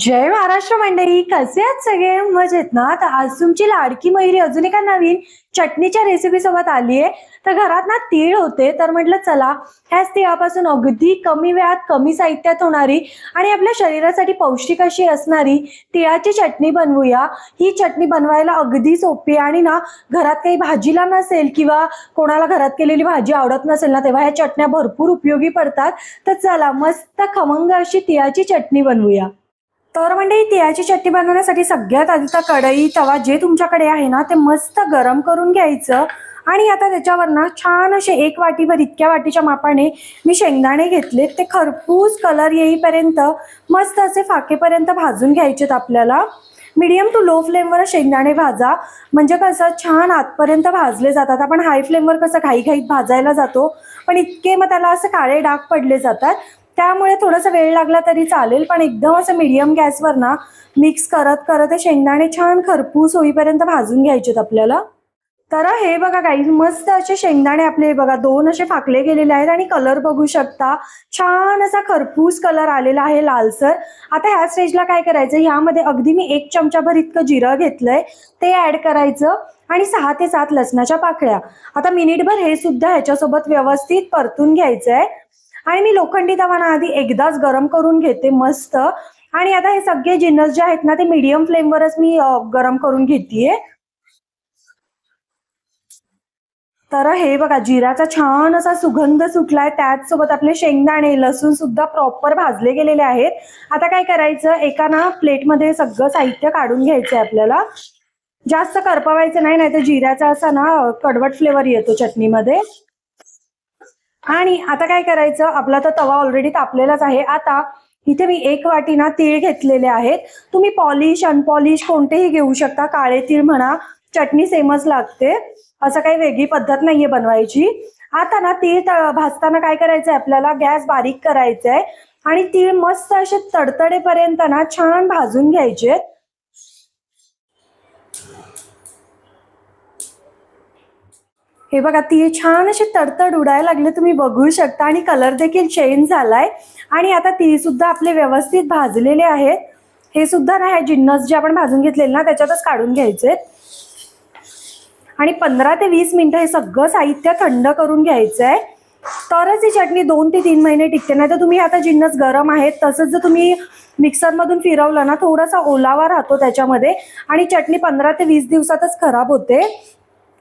जय महाराष्ट्र मंडळी कसे आहात सगळे? मजेत ना? तर आज तुमची लाडकी मयुरी अजून एका नवीन चटणीच्या रेसिपी सोबत आली आहे. तर घरात ना तीळ होते तर म्हटलं चला ह्याच तिळापासून अगदी कमी वेळात कमी साहित्यात होणारी आणि आपल्या शरीरासाठी पौष्टिक अशी असणारी तिळाची चटणी बनवूया. ही चटणी बनवायला अगदी सोपी आणि ना घरात काही भाजीला नसेल किंवा कोणाला घरात केलेली भाजी आवडत नसेल ना तेव्हा ह्या चटण्या भरपूर उपयोगी पडतात. तर चला मस्त खमंग अशी तिळाची चटणी बनवूया. तर म्हणजे तिळाची चटणी बनवण्यासाठी सगळ्यात आधी तर कढई तवा जे तुमच्याकडे आहे ना ते मस्त गरम करून घ्यायचं. आणि आता त्याच्यावर ना छान असे एक वाटीभर इतक्या वाटीच्या मापाने मी शेंगदाणे घेतले ते खरपूस कलर येईपर्यंत मस्त असे फाकेपर्यंत भाजून घ्यायचेत आपल्याला. मीडियम टू लो फ्लेमवर शेंगदाणे भाजा. म्हणजे कसं छान आतपर्यंत भाजले जातात. आपण हाय फ्लेमवर कसं घाईघाईत भाजायला जातो पण इतके मग त्याला असे काळे डाग पडले जातात. त्यामुळे थोडासा वेळ लागला तरी चालेल पण एकदम असं मीडियम गॅसवर ना मिक्स करत करत शेंगदाणे छान खरपूस होईपर्यंत भाजून घ्यायचेत आपल्याला. तर हे बघा काही मस्त असे शेंगदाणे आपले बघा दोन असे फाकले गेलेले आहेत आणि कलर बघू शकता. छान असा खरपूस कलर आलेला आहे लालसर. आता ह्या स्टेजला काय करायचं? ह्यामध्ये अगदी मी एक चमचाभर इतकं जिरं घेतलंय. ते ऍड करायचं आणि सहा ते सात लसणाच्या पाकळ्या. आता मिनिटभर हे सुद्धा ह्याच्यासोबत व्यवस्थित परतून घ्यायचं आहे आणि मी लोखंडी तवाना आधी एकदाच गरम करून घेते मस्त. आणि आता हे सगळे जिन्नस जे आहेत ना ते मीडियम फ्लेमवरच मी गरम करून घेतेय. तर हे बघा जिराचा छान असा सुगंध सुटलाय. त्याचसोबत आपले शेंगदाणे लसूण सुद्धा प्रॉपर भाजले गेलेले आहेत. आता काय करायचं एका ना प्लेटमध्ये सगळं साहित्य काढून घ्यायचंय आपल्याला. जास्त करपवायचं नाही नाहीतर जिऱ्याचा असा ना कडवट फ्लेवर येतो चटणीमध्ये. आणि आता काय करायचं? आपला तर तवा ऑलरेडी तापलेलाच आहे. आता इथे मी एक वाटी ना तीळ घेतलेले आहेत. तुम्ही पॉलिश अनपॉलिश कोणतेही घेऊ शकता. काळे तीळ म्हणा चटणी सेमच लागते. असं काही वेगळी पद्धत नाहीये बनवायची. आता ना तीळ भाजताना काय करायचंय? आपल्याला गॅस बारीक करायचा आहे आणि तीळ मस्त असे तडतडेपर्यंत ना छान भाजून घ्यायचे. हे बघा ती छान असे तडतड उडायला लागले तुम्ही बघू शकता. आणि कलर देखील चेंज झालाय. आणि आता ती सुद्धा आपले व्यवस्थित भाजलेले आहेत. हे सुद्धा ना ह्या जिन्नस जे आपण भाजून घेतलेले ना त्याच्यातच काढून घ्यायचे. आणि पंधरा ते वीस मिनिटं हे सगळं साहित्य थंड करून घ्यायचं आहे तरच ही चटणी दोन ते तीन महिने टिकते. नाही तर तुम्ही आता जिन्नस गरम आहेत तसंच जर तुम्ही मिक्सरमधून फिरवलं ना थोडासा ओलावा राहतो त्याच्यामध्ये. आणि चटणी पंधरा ते वीस दिवसातच खराब होते.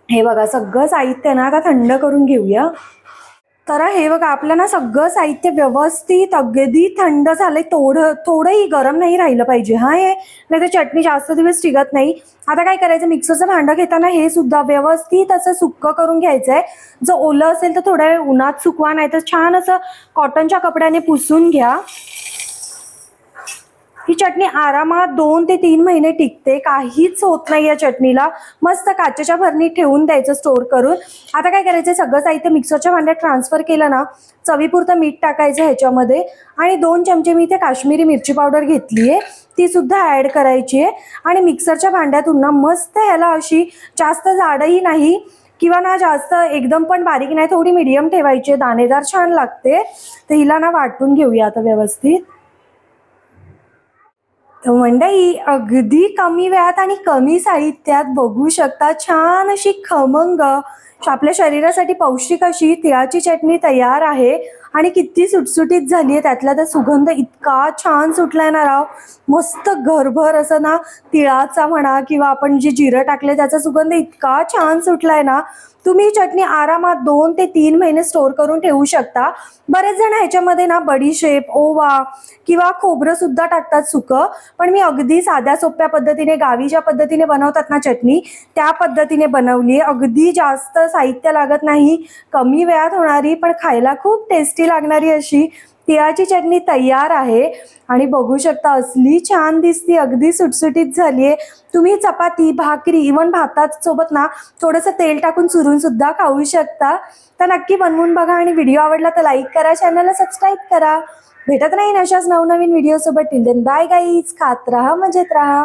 हे बघा सगळं साहित्य ना आता थंड करून घेऊया. तर हे बघा आपलं ना सगळं साहित्य व्यवस्थित अगदी थंड झालंय. थोडं थोडंही गरम नाही राहिलं पाहिजे. हा हे नाही तर चटणी जास्त दिवस टिकत नाही. आता काय करायचं मिक्सरचं भांडं घेताना हे सुद्धा व्यवस्थित असं सुकं करून घ्यायचं आहे जर ओलं असेल तर थोड्या वेळ उन्हात सुकवा नाही तर छान असं कॉटनच्या कपड्याने पुसून घ्या. ही चटणी आरामात दोन ते तीन महिने टिकते. काहीच होत नाही या चटणीला. मस्त काचेच्या भरणीत ठेवून द्यायचं स्टोर करून. आता काय करायचं? सगळं साहित्य मिक्सरच्या भांड्यात ट्रान्सफर केलं ना चवीपुरतं मीठ टाकायचं ह्याच्यामध्ये आणि दोन चमचे मी इथे काश्मीरी मिरची पावडर घेतली आहे. ती सुद्धा ॲड करायची आहे. आणि मिक्सरच्या भांड्यातून ना मस्त ह्याला अशी जास्त जाडही नाही किंवा ना जास्त एकदम पण बारीक नाही थोडी मिडियम ठेवायची आहे. दाणेदार छान लागते. तर हिला ना वाटून घेऊया आता व्यवस्थित. तर मंडई अगदी कमी वेळात आणि कमी साहित्यात बघू शकता छान अशी खमंग. आपल्या शरीरासाठी पौष्टिक अशी तिळाची चटणी तयार आहे. आणि किती सुटसुटीत झाली आहे त्यातला तर सुगंध इतका छान सुटलाय ना राव. मस्त घरभर असं ना तिळाचा म्हणा किंवा आपण जे जिरं टाकले त्याचा सुगंध इतका छान सुटलाय ना. तुम्ही ही चटणी आरामात दोन ते तीन महिने स्टोर करून ठेवू शकता. बरेच जण ह्याच्यामध्ये ना बडीशेप ओवा किंवा खोबरं सुद्धा टाकतात सुकं. पण मी अगदी साध्या सोप्या पद्धतीने गावी ज्या पद्धतीने बनवतात ना चटणी त्या पद्धतीने बनवली आहे. अगदी जास्त साहित्य लागत नाही. कमी वेळात होणारी पण खायला खूप टेस्टी लागणारी अशी तिळाची चटणी तयार आहे. आणि बघू शकता असली छान दिसती अगदी सुटसुटीत झाली आहे. तुम्ही चपाती भाकरी इवन भातासोबत ना थोडंसं तेल टाकून चुरून सुद्धा खाऊ शकता. तर नक्की बनवून बघा आणि व्हिडिओ आवडला तर लाईक करा चॅनलला सबस्क्राईब करा. भेटत नाही अशाच नवनवीन व्हिडिओ सोबत. टिल देन बाय गाईज खात राहा मजेत राहा.